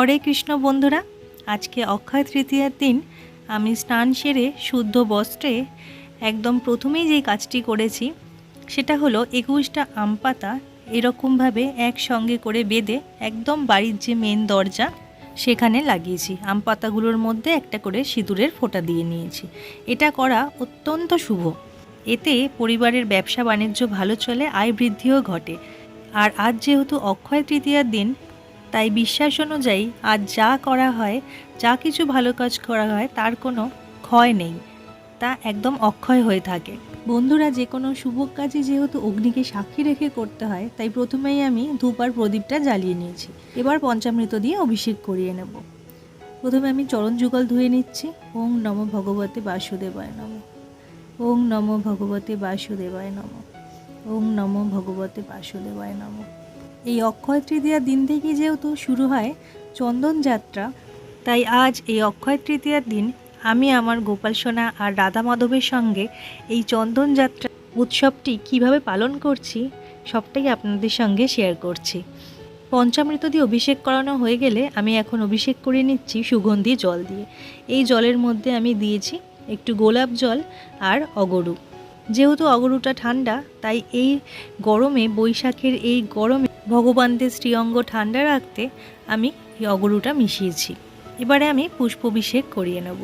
হরে কৃষ্ণ বন্ধুরা, আজকে অক্ষয় তৃতীয়ার দিন আমি স্নান সেরে শুদ্ধ বস্ত্রে একদম প্রথমেই যে কাজটি করেছি, সেটা হলো একুশটা আম পাতা এরকমভাবে একসঙ্গে করে বেঁধে একদম বাড়ির যে মেন দরজা, সেখানে লাগিয়েছি। আম পাতাগুলোর মধ্যে একটা করে সিঁদুরের ফোঁটা দিয়ে নিয়েছি। এটা করা অত্যন্ত শুভ। এতে পরিবারের ব্যবসা বাণিজ্য ভালো চলে, আয় বৃদ্ধিও ঘটে। আর আজ যেহেতু অক্ষয় তৃতীয়ার দিন তাই বিশ্বাস অনুযায়ী আজ যা করা হয়, যা কিছু ভালো কাজ করা হয়, তার কোনো ক্ষয় নেই। তা একদম অক্ষয় হয়ে থাকে। বন্ধুরা, যে কোনো শুভ কাজে যেহেতু অগ্নিকে সাক্ষী রেখে করতে হয়, তাই প্রথমেই আমি ধূপ আর প্রদীপটা জ্বালিয়ে নিয়েছি। এবার পঞ্চামৃত দিয়ে অভিষেক করিয়ে নেব। প্রথমে আমি চরণ যুগল ধুয়ে নিচ্ছি। ওং নম ভগবতে বাসুদেবায় নম। ওং নম ভগবতে বাসুদেবায় নম। ওং নম ভগবতে বাসুদেবায় নম। এই অক্ষয় তৃতীয়ার দিন থেকে যেহেতু শুরু হয় চন্দন যাত্রা, তাই আজ এই অক্ষয় তৃতীয়ার দিন আমি আমার গোপাল সোনা আর রাধা মাধবের সঙ্গে এই চন্দন যাত্রা উৎসবটি কীভাবে পালন করছি সবটাই আপনাদের সঙ্গে শেয়ার করছি। পঞ্চামৃত দিয়ে অভিষেক করানো হয়ে গেলে আমি এখন অভিষেক করে নিচ্ছি সুগন্ধি জল দিয়ে। এই জলের মধ্যে আমি দিয়েছি একটু গোলাপ জল আর অগরু। যেহেতু অগরুটা ঠান্ডা, তাই এই গরমে বৈশাখের এই গরমে ভগবানদের শ্রীঅঙ্গ ঠান্ডা রাখতে আমি এই অগরুটা মিশিয়েছি। এবারে আমি পুষ্পাভিষেক করিয়ে নেব।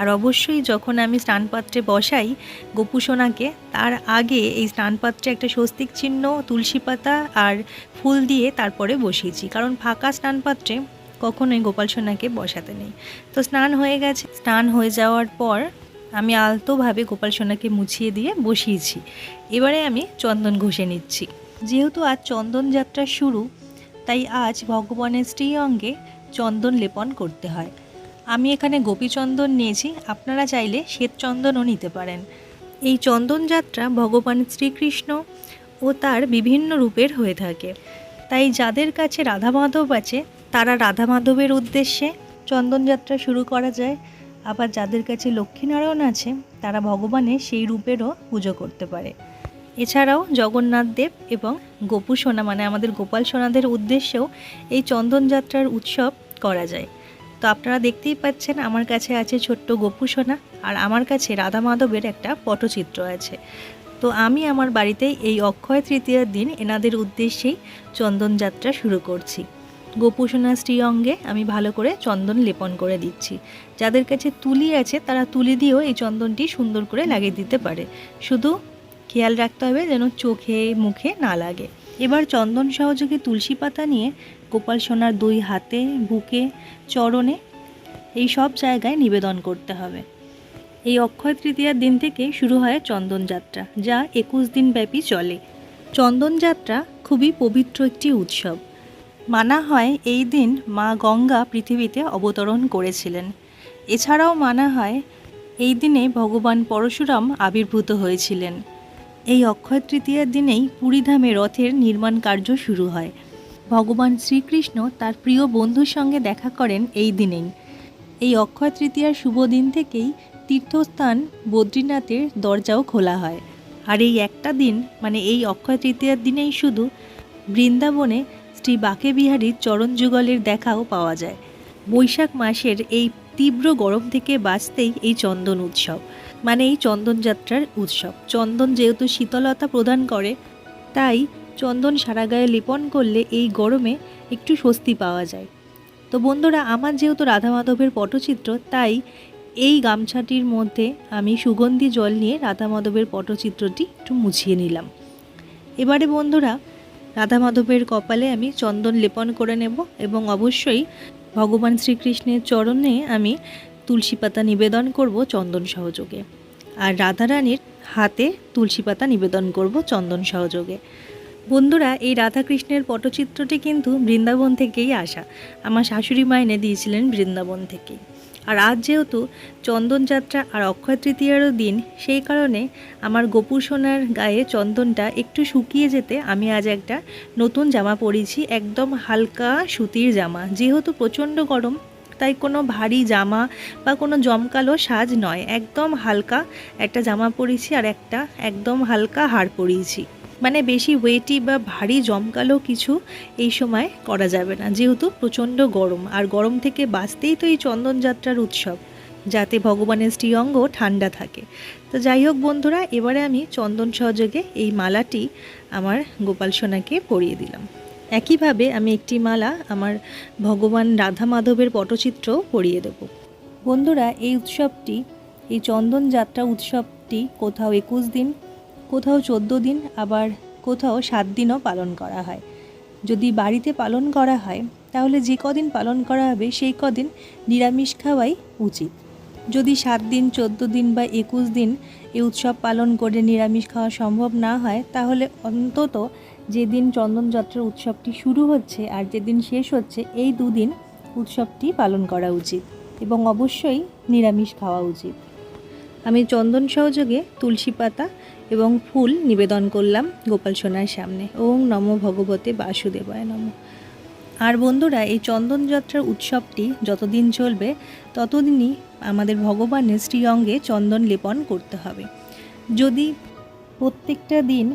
আর অবশ্যই যখন আমি স্নানপাত্রে বসাই, গোপুসোনাকে, তার আগে এই স্নানপাত্রে একটা স্বস্তিক চিহ্ন, তুলসী পাতা আর ফুল দিয়ে তারপরে বসিয়েছি। কারণ ফাঁকা স্নানপাত্রে কখনোই গোপাল সোনাকে বসাতে নেই। তো স্নান হয়ে গেছে। স্নান হয়ে যাওয়ার পর আমি আলতোভাবে গোপাল সোনাকে মুছিয়ে দিয়ে বসিয়েছি। এবারে আমি চন্দন ঘষে নিচ্ছি। যেহেতু আজ চন্দন যাত্রা শুরু, তাই আজ ভগবানের শ্রী অঙ্গে চন্দন লেপন করতে হয়। আমি এখানে গোপীচন্দন নিয়েছি, আপনারা চাইলে শ্বেতচন্দনও নিতে পারেন। এই চন্দন যাত্রা ভগবান শ্রীকৃষ্ণ ও তার বিভিন্ন রূপের হয়ে থাকে। তাই যাদের কাছে রাধা মাধব আছে, তারা রাধা মাধবের উদ্দেশ্যে চন্দনযাত্রা শুরু করা যায়। আবার যাদের কাছে লক্ষ্মীনারায়ণ আছে, তারা ভগবানের সেই রূপেরও পুজো করতে পারে। এছাড়াও জগন্নাথ দেব এবং গোপু সোনা মানে আমাদের গোপাল সোনাদের উদ্দেশ্যেও এই চন্দনযাত্রার উৎসব করা যায়। তো আপনারা দেখতেই পাচ্ছেন আমার কাছে আছে ছোট্ট গোপু সোনা আর আমার কাছে রাধা মাধবের একটা পটচিত্র আছে। তো আমি আমার বাড়িতে এই অক্ষয় তৃতীয়ার দিন এনাদের উদ্দেশ্যেই চন্দন যাত্রা শুরু করছি। গোপুসোনা শ্রী অঙ্গে আমি ভালো করে চন্দন লেপন করে দিচ্ছি। যাদের কাছে তুলি আছে তারা তুলি দিয়েও এই চন্দনটি সুন্দর করে লাগিয়ে দিতে পারে। শুধু খেয়াল রাখতে হবে যেন চোখে, মুখে না লাগে। এবার চন্দন সহযোগে তুলসী পাতা নিয়ে গোপাল সোনার দুই হাতে, বুকে, চরণে এই সব জায়গায় নিবেদন করতে হবে। এই অক্ষয় তৃতীয়ার দিন থেকে শুরু হয় চন্দন যাত্রা, যা একুশ দিন ব্যাপী চলে। চন্দন যাত্রা খুবই পবিত্র একটি উৎসব। মানা হয় এই দিন মা গঙ্গা পৃথিবীতে অবতরণ করেছিলেন। এছাড়াও মানা হয় এই দিনে ভগবান পরশুরাম আবির্ভূত হয়েছিলেন। এই অক্ষয় তৃতীয়ার দিনেই পুরীধামে রথের নির্মাণ কার্য শুরু হয়। ভগবান শ্রীকৃষ্ণ তার প্রিয় বন্ধুর সঙ্গে দেখা করেন এই দিনেই। এই অক্ষয় তৃতীয়ার শুভ দিন থেকেই তীর্থস্থান বদ্রীনাথের দরজাও খোলা হয়। আর এই একটা দিন মানে এই অক্ষয় তৃতীয়ার দিনেই শুধু বৃন্দাবনে শ্রী বাঁকে বিহারীর চরণ যুগলের দেখাও পাওয়া যায়। বৈশাখ মাসের এই তীব্র গরম থেকে বাঁচতেই এই চন্দন উৎসব। মানে এই চন্দন যাত্রার উৎসব। চন্দন যেহেতু শীতলতা প্রদান করে, তাই চন্দন সারা গায়ে লেপন করলে এই গরমে একটু স্বস্তি পাওয়া যায়। তো বন্ধুরা, আমার যেহেতু রাধা মাধবের পটচিত্র, তাই এই গামছাটির মধ্যে আমি সুগন্ধি জল নিয়ে রাধা মাধবের পটচিত্রটি একটু মুছিয়ে নিলাম। এবারে বন্ধুরা রাধা মাধবের কপালে আমি চন্দন লেপন করে নেব এবং অবশ্যই ভগবান শ্রীকৃষ্ণের চরণে আমি তুলসী পাতা নিবেদন করব চন্দন সহযোগে। আর রাধারানীর হাতে তুলসী পাতা নিবেদন করব চন্দন সহযোগে। বন্ধুরা, এই রাধাকৃষ্ণের পটচিত্রটি কিন্তু বৃন্দাবন থেকেই আসা। আমার শাশুড়ি মা এনে দিয়েছিলেন বৃন্দাবন থেকেই। আর আজ যেহেতু চন্দনযাত্রা আর অক্ষয় তৃতীয়ারও দিন, সেই কারণে আমার গোপুর সোনার গায়ে চন্দনটা একটু শুকিয়ে যেতে আমি আজ একটা নতুন জামা পরেছি, একদম হালকা সুতির জামা। যেহেতু প্রচণ্ড গরম তাই কোনো ভারী জামা বা কোনো জমকালো সাজ নয়। একদম হালকা একটা জামা পরেছি আর একটা একদম হালকা হার পরিয়েছি মানে বেশি ওয়েটি বা ভারী জমকালো কিছু এই সময় করা যাবে না। যেহেতু প্রচণ্ড গরম আর গরম থেকে বাঁচতেই তো এই চন্দনযাত্রার উৎসব, যাতে ভগবানের শ্রীঅঙ্গ ঠান্ডা থাকে। তো যাই হোক বন্ধুরা, এবারে আমি চন্দন সহযোগে এই মালাটি আমার গোপাল সোনাকে পরিয়ে দিলাম। একইভাবে আমি একটি মালা আমার ভগবান রাধা মাধবের পটচিত্রও পরিয়ে দেব। বন্ধুরা, এই উৎসবটি, এই চন্দন যাত্রা উৎসবটি কোথাও একুশ দিন, কোথাও চোদ্দ দিন, আবার কোথাও সাত দিনও পালন করা হয়। যদি বাড়িতে পালন করা হয়, তাহলে যে কদিন পালন করা হবে, সেই কদিন নিরামিষ খাওয়াই উচিত। যদি সাত দিন, চোদ্দ দিন বা একুশ দিন এই উৎসব পালন করে নিরামিষ খাওয়া সম্ভব না হয়, তাহলে অন্তত যেদিন চন্দনযাত্রার উৎসবটি শুরু হচ্ছে আর যেদিন শেষ হচ্ছে, এই দুদিন উৎসবটি পালন করা উচিত এবং অবশ্যই নিরামিষ খাওয়া উচিত। আমি চন্দন সহযোগে তুলসী পাতা এবং ফুল নিবেদন করলাম গোপাল সোনার সামনে। ওং নম ভগবতে বাসুদেবায় নম। আর বন্ধুরা, এই চন্দনযাত্রার উৎসবটি যতদিন চলবে, ততদিনই আমাদের ভগবানের শ্রীঅঙ্গে চন্দন লেপন করতে হবে। যদি প্রত্যেকটা দিন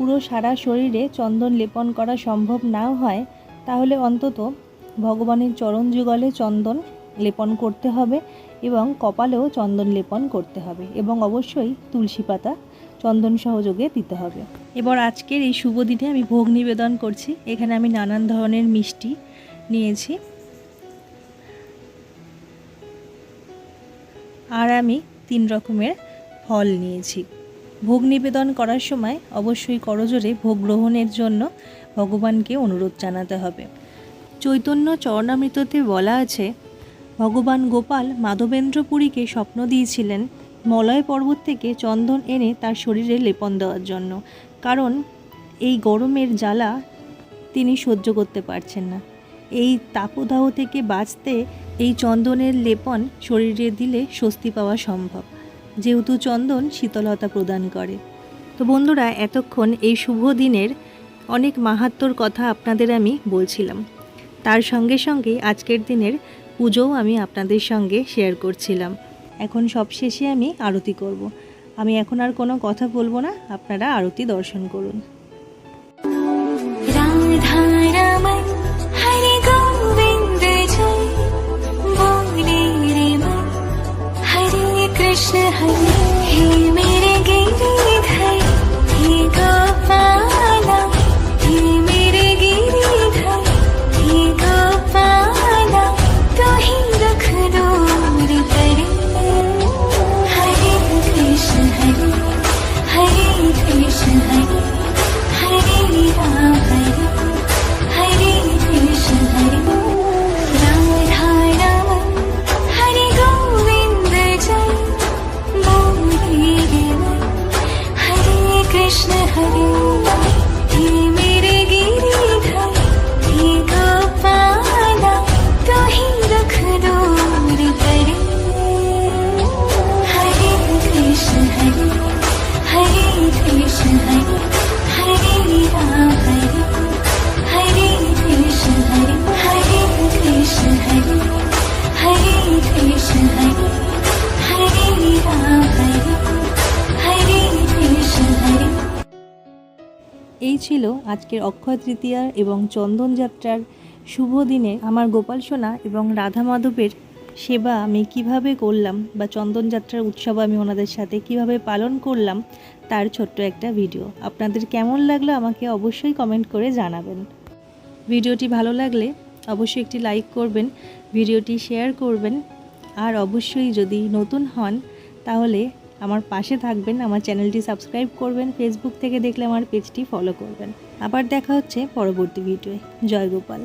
পুরো সারা শরীরে চন্দন লেপন করা সম্ভব না হয়, তাহলে অন্তত ভগবানের চরণ যুগলে চন্দন লেপন করতে হবে এবং কপালেও চন্দন লেপন করতে হবে এবং অবশ্যই তুলসী পাতা চন্দন সহযোগে দিতে হবে। এবার আজকের এই শুভ দিনে আমি ভোগ নিবেদন করছি। এখানে আমি নানান ধরনের মিষ্টি নিয়েছি। আর আমি তিন রকমের ফল নিয়েছি। ভোগ নিবেদন করার সময় অবশ্যই করজোরে ভোগ গ্রহণের জন্য ভগবানকে অনুরোধ জানাতে হবে। চৈতন্য চরণামৃততে বলা আছে, ভগবান গোপাল মাধবেন্দ্রপুরীকে স্বপ্ন দিয়েছিলেন মলয় পর্বত থেকে চন্দন এনে তার শরীরে লেপন দেওয়ার জন্য। কারণ এই গরমের জ্বালা তিনি সহ্য করতে পারছেন না। এই তাপদাহ থেকে বাঁচতে এই চন্দনের লেপন শরীরে দিলে স্বস্তি পাওয়া সম্ভব। যেহেতু চন্দন শীতলতা প্রদান করে। তো বন্ধুরা, এতক্ষণ এই শুভ দিনের অনেক মাহাত্মর কথা আপনাদের আমি বলছিলাম। তার সঙ্গে সঙ্গে আজকের দিনের পুজোও আমি আপনাদের সঙ্গে শেয়ার করছিলাম। এখন সবশেষে আমি আরতি করব। আমি এখন আর কোনো কথা বলব না, আপনারা আরতি দর্শন করুন। राधा 谁爱你？এই ছিল আজকের অক্ষয় তৃতীয়া এবং চন্দন যাত্রার শুভ দিনে আমার গোপাল সোনা এবং রাধা মাধবের সেবা আমি কীভাবে করলাম বা চন্দন যাত্রার উৎসব আমি ওনাদের সাথে কীভাবে পালন করলাম তার ছোট্ট একটা ভিডিও। আপনাদের কেমন লাগল আমাকে অবশ্যই কমেন্ট করে জানাবেন। ভিডিওটি ভালো লাগলে অবশ্যই একটি লাইক করবেন, ভিডিওটি শেয়ার করবেন, আর অবশ্যই যদি নতুন হন তাহলে আমার পাশে থাকবেন, আমার চ্যানেলটি সাবস্ক্রাইব করবেন ফেসবুক থেকে দেখলে আমার পেজটি ফলো করবেন। আবার দেখা হচ্ছে পরবর্তী ভিডিওয়ে। জয় গোপাল।